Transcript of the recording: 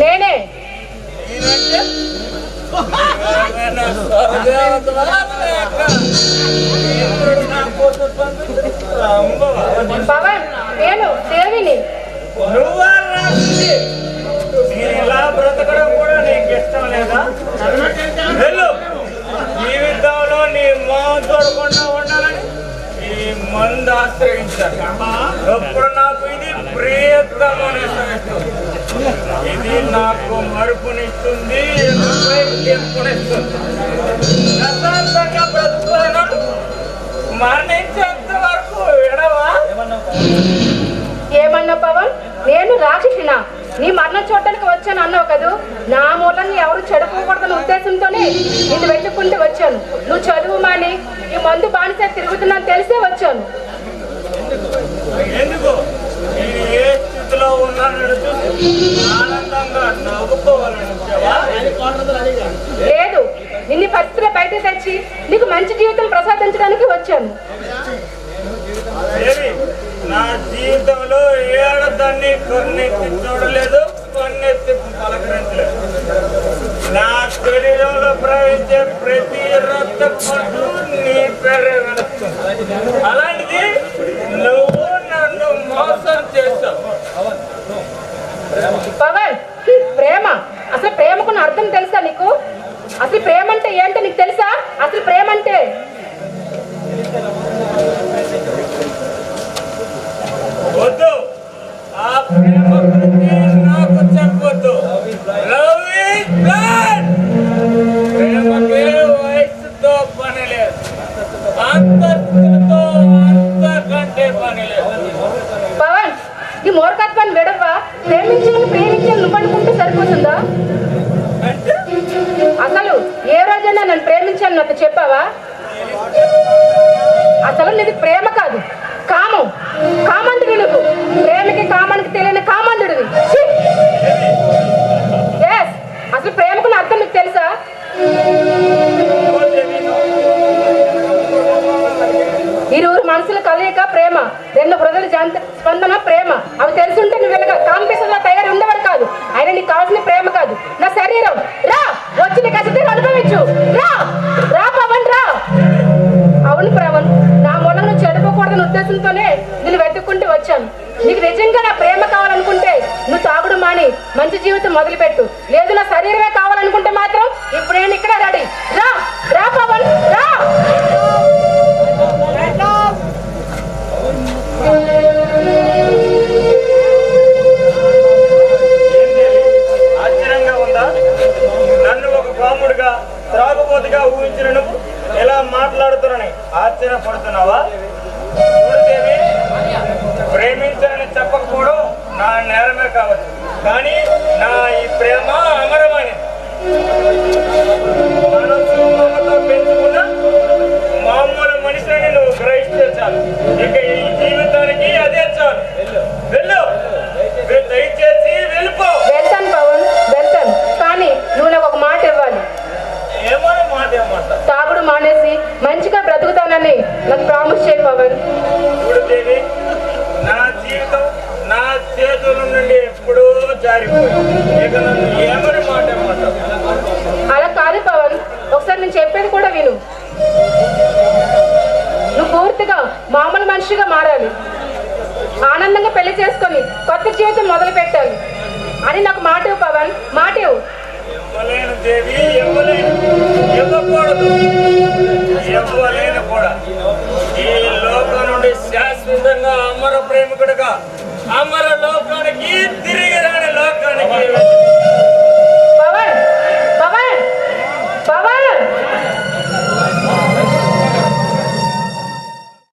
నేనే. పవన్ నేను దేవిని. నువ్వా? మందు ఆశ్రయించాను ఎప్పుడు నాకు ఇది ప్రియతమని ఇది నాకు మరుపునిస్తుంది ప్రశాంతంగా బ్రతుకున్నాడు మరణించేంత వరకు ఎడవా ఏమన్నా పవన్? నేను రాక్షసినా. నీ మరణం చూడటానికి వచ్చాను అన్నావు కదూ? నా మూలని ఎవరు చెడుకోకూడదన్న ఉద్దేశంతోనే నిన్ను వెతుక్కుంటూ వచ్చాను. నువ్వు చదువు మాని ఈ మందు బానిస తిరుగుతున్నాను తెలిసే వచ్చాను. ఏ? లేదు. నిన్ను పరిస్థితులు బయట తెచ్చి నీకు మంచి జీవితం ప్రసాదించడానికి వచ్చాను. నా జీవితంలో చూడలేదు. రక్త నీ పేరే అలాంటిది నువ్వు నన్ను మోసం చేస్తావు పవన్ ప్రేమ అసలు ప్రేమకున్న అర్థం తెలుసా నీకు? అసలు ప్రేమ అంటే ఏంటో నీకు తెలుసా? అసలు ప్రేమ అంటే ఇరువురు మనసుల కలయిక ప్రేమ. రెండు ప్రజల స్పందన ప్రేమ. అవి తెలుసుంటే నువ్వు వెళ్ళగా కాంపిటీషన్లో తయారు ఉండేవాడు కాదు. ఆయన నీకు కావాల్సిన ప్రేమ కాదు. నా శరీరం. రా! వచ్చి నీకు అసలు అనుభవించు. రా! రా పవన్ రా! అవును ప్రవణ్ నా మూలంగా నువ్వు ఉద్దేశంతోనే నేను వెతుక్కుంటూ వచ్చాను. నీకు నిజంగా నా ప్రేమ కావాలనుకుంటే నువ్వు తాగుడు మాని మంచి జీవితం మొదలుపెట్టు. లేదు నా శరీరమే కావాలనుకుంటే మాత్రం ఇప్పుడు నేను ఇక్కడ రెడీ. ఆశ్చర్యపడుతున్నావా చెప్పేది నువ్వు పూర్తిగా మామూలు మనిషిగా మారాలి. ఆనందంగా పెళ్ళి చేసుకొని కొత్త జీవితం మొదలు పెట్టాలి అని నాకు మాట పవన్. మాట ఇవ్వలేను ఈ లోకం నుండి శాశ్వతంగా అమర ప్రేమికుడుగా అమరలో